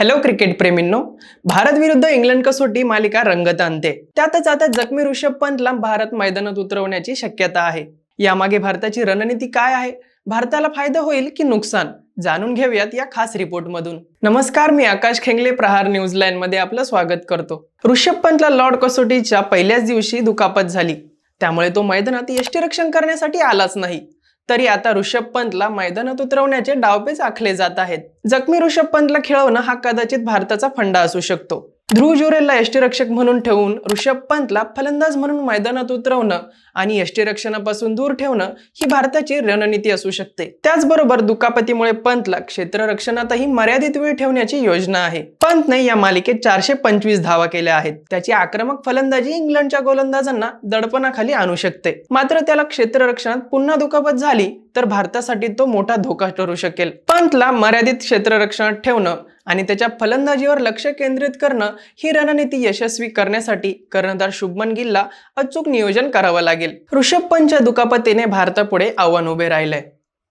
Hello cricket प्रेमींनो. Bharat विरुद्ध England कसोटी मालिका रंगत आणते. त्यातच आता जखमी ऋषभ पंतला भारत मैदानात उतरवण्याची शक्यता आहे. यामागे भारताची रणनीती काय आहे? भारताला फायदा होईल की नुकसान? जाणून घेऊयात या खास रिपोर्टमधून. नमस्कार मी आकाश खेंगले प्रहार न्यूजमध्ये आपलं स्वागत करतो. ऋषभ पंतला लॉर्ड कसोटीच्या पहिल्याच दिवशी दुखापत झाली. त्यामुळे तो मैदानात यष्टीरक्षण करण्यासाठी आलाच नाही. तरी आता ऋषभ पंतला मैदानात उतरवण्याचे डावपेच आखले जात आहेत. जखमी ऋषभ पंतला खेळवणं हा कदाचित भारताचा फंडा असू शकतो. ध्रुव जुरेलला यष्टीरक्षक म्हणून ठेवून ऋषभ पंतला फलंदाज म्हणून मैदानात उतरवणं आणि यष्टीरक्षणापासून दूर ठेवणं ही भारताची रणनीती असू शकते. त्याचबरोबर दुखापतीमुळे पंतला क्षेत्ररक्षणातही मर्यादित वेळ ठेवण्याची योजना आहे. पंतने या मालिकेत चारशे पंचवीस धावा केल्या आहेत. त्याची आक्रमक फलंदाजी इंग्लंडच्या गोलंदाजांना दडपणाखाली आणू शकते. मात्र त्याला क्षेत्ररक्षणात पुन्हा दुखापत झाली तर भारतासाठी तो मोठा धोका ठरू शकेल. पंतला मर्यादित क्षेत्ररक्षणात ठेवणं आणि त्याच्या फलंदाजीवर लक्ष केंद्रित करणं ही रणनीती यशस्वी करण्यासाठी कर्णधार शुभमन गिलला अचूक नियोजन करावं लागेल. ऋषभ पंतच्या दुखापतीने भारतापुढे आव्हान उभे राहिलंय.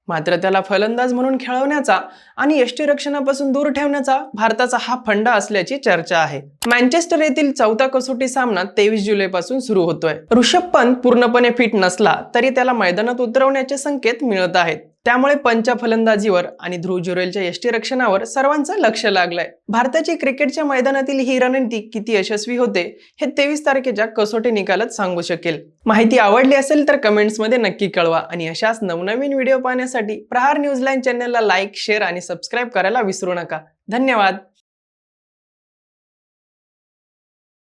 मात्र त्याला फलंदाज म्हणून खेळवण्याचा आणि यष्टीरक्षणापासून दूर ठेवण्याचा भारताचा हा फंडा असल्याची चर्चा आहे. मँचेस्टर येथील चौथा कसोटी सामना तेवीस जुलैपासून सुरू होतोय. ऋषभ पंत पूर्णपणे फिट नसला तरी त्याला मैदानात उतरवण्याचे संकेत मिळत आहेत. त्यामुळे पंच फलंदाजीवर आणि ध्रुव जुरेलच्या यष्टीरक्षणावर सर्वांचं लक्ष लागलंय. भारताची क्रिकेटच्या मैदानातील ही रणनीती किती यशस्वी होते हे तेवीस तारखेच्या कसोटी निकालात सांगू शकेल. माहिती आवडली असेल तर कमेंट्समध्ये नक्की कळवा आणि अशाच नवनवीन व्हिडिओ पाहण्यासाठी प्रहार न्यूज चॅनलला लाईक शेअर आणि सबस्क्राईब करायला विसरू नका. धन्यवाद.